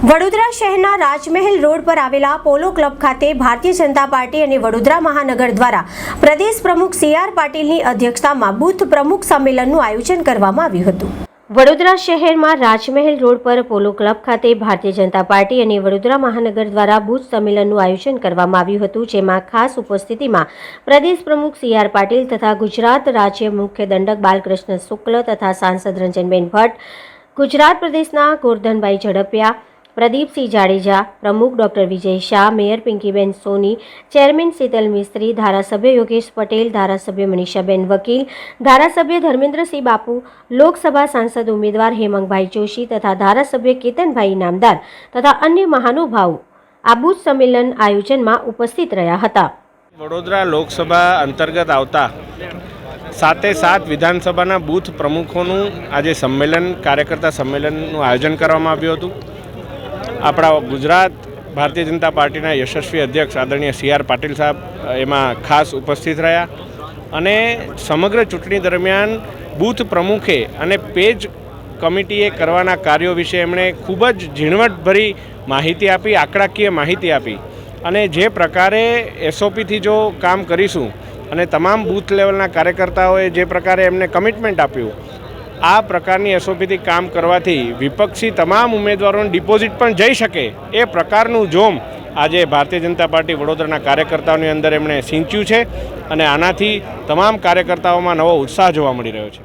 વડોદરા શહેરના રાજમહેલ રોડ પર આવેલા પોલો ક્લબ ખાતે ભારતીય જનતા પાર્ટી અને વડોદરા મહાનગર દ્વારા પ્રદેશ પ્રમુખ સી આર પાટીલની અધ્યક્ષતામાં બુથ પ્રમુખ સંમેલનનું આયોજન કરવામાં આવ્યું હતું. વડોદરા શહેરમાં રાજમહેલ રોડ પર પોલો ક્લબ ખાતે ભારતીય જનતા પાર્ટી અને વડોદરા મહાનગર દ્વારા બુથ સંમેલનનું આયોજન કરવામાં આવ્યું હતું, જેમાં ખાસ ઉપસ્થિતિમાં પ્રદેશ પ્રમુખ સી આર પાટીલ તથા ગુજરાત રાજ્ય મુખ્ય દંડક બાલકૃષ્ણ શુક્લ તથા સાંસદ રંજનબેન ભટ્ટ, ગુજરાત પ્રદેશના ગોરધનભાઈ ઝડપિયા પ્રદીપસિંહ જાડેજા, પ્રમુખ doctor Vijay Shah, mayor Pinkiben Soni, chairman Sheetal Mistry, ધારાસભ્ય યોગેશ પટેલ, ધારાસભ્ય મનીષાબેન વકીલ, ધારાસભ્ય ધર્મેન્દ્રસિંહ બાપુ, લોકસભા સાંસદ ઉમેદવાર હેમંતભાઈ જોશી તથા ધારાસભ્ય કેતનભાઈ નામદાર તથા અન્ય મહાનુભાવો આ બુથ સંમેલન આયોજનમાં ઉપસ્થિત રહ્યા હતા. વડોદરા લોકસભા અંતર્ગત આવતા સાતે સાત વિધાનસભાના બૂથ પ્રમુખોનું આજે સંમેલન, કાર્યકર્તા સંમેલનનું આયોજન કરવામાં આવ્યું હતું. આપણા ગુજરાત ભારતીય જનતા પાર્ટીના યશસ્વી અધ્યક્ષ આદરણીય સી આર પાટીલ સાહેબ એમાં ખાસ ઉપસ્થિત રહ્યા અને સમગ્ર ચૂંટણી દરમિયાન બૂથ પ્રમુખે અને પેજ કમિટીએ કરવાના કાર્યો વિશે એમણે ખૂબ જ ઝીણવટભરી માહિતી આપી, આંકડાકીય માહિતી આપી અને જે પ્રકારે એસઓપીથી જો કામ કરીશું અને તમામ બૂથ લેવલના કાર્યકર્તાઓએ જે પ્રકારે એમને કમિટમેન્ટ આપ્યું આ પ્રકારની એસઓપીથી કામ કરવાથી વિપક્ષી તમામ ઉમેદવારોને ડિપોઝિટ પણ જઈ શકે એ પ્રકારનું જોમ આજે ભારતીય જનતા પાર્ટી વડોદરાના કાર્યકર્તાઓની અંદર એમણે સિંચ્યું છે અને આનાથી તમામ કાર્યકર્તાઓમાં નવો ઉત્સાહ જોવા મળી રહ્યો છે.